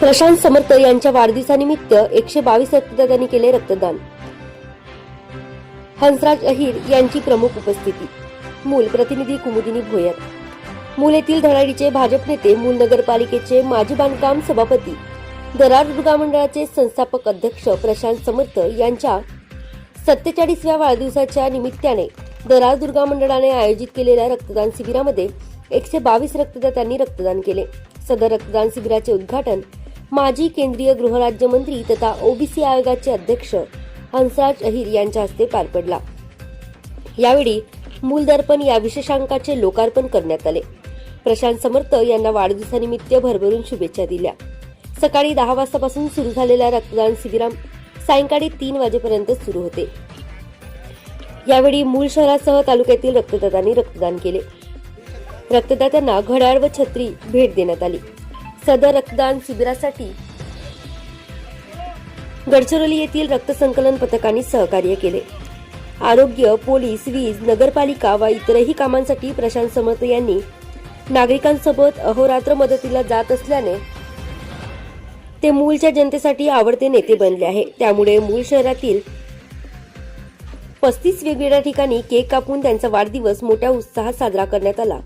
प्रशांत समर्थ यांच्या वाढदिवसानिमित्त एकशे बावीस रक्तदात्यांनी केले रक्तदान. हंसराज अहिर यांची प्रमुख उपस्थिती. मूल प्रतिनिधी कुमुदिनी भोयर. मूल येथील धडाडीचे भाजप नेते मूल नगरपालिकेचे माजी बांधकाम सभापती दरार दुर्गा मंडळाचे संस्थापक अध्यक्ष प्रशांत समर्थ यांच्या सत्तेचाळीसव्या वाढदिवसाच्या निमित्ताने दरार दुर्गा मंडळाने आयोजित केलेल्या रक्तदान शिबिरामध्ये एकशे बावीस रक्तदात्यांनी रक्तदान केले. सदर रक्तदान शिबिराचे उद्घाटन माजी केंद्रीय गृहराज्यमंत्री तथा ओबीसी आयोगाचे अध्यक्ष हंसराज अहिर यांच्या हस्ते पार पडला. यावेळी मूलदर्पण या विशेषांकाचे लोकार्पण करण्यात आले. प्रशांत समर्थ यांना वाढदिवसानिमित्त भरभरून शुभेच्छा दिल्या. सकाळी दहा वाजतापासून सुरू झालेल्या रक्तदान शिबिरा सायंकाळी तीन वाजेपर्यंत सुरू होते. यावेळी मूळ शहरासह तालुक्यातील रक्तदातांनी रक्तदान केले. रक्तदात्यांना घड्याळ व छत्री भेट देण्यात आली. सदर रक्तदान शिबिरासाठी गडचिरोली येथील रक्त संकलन पथकांनी सहकार्य केले. आरोग्य पोलीस वीज नगरपालिका व इतरही कामांसाठी प्रशांत समर्थ यांनी नागरिकांसोबत अहोरात्र मदतीला जात असल्याने ते मूळच्या जनतेसाठी आवडते नेते बनले आहे. त्यामुळे मूळ शहरातील पस्तीस वेगवेगळ्या ठिकाणी केक कापून त्यांचा वाढदिवस मोठ्या उत्साहात साजरा करण्यात आला.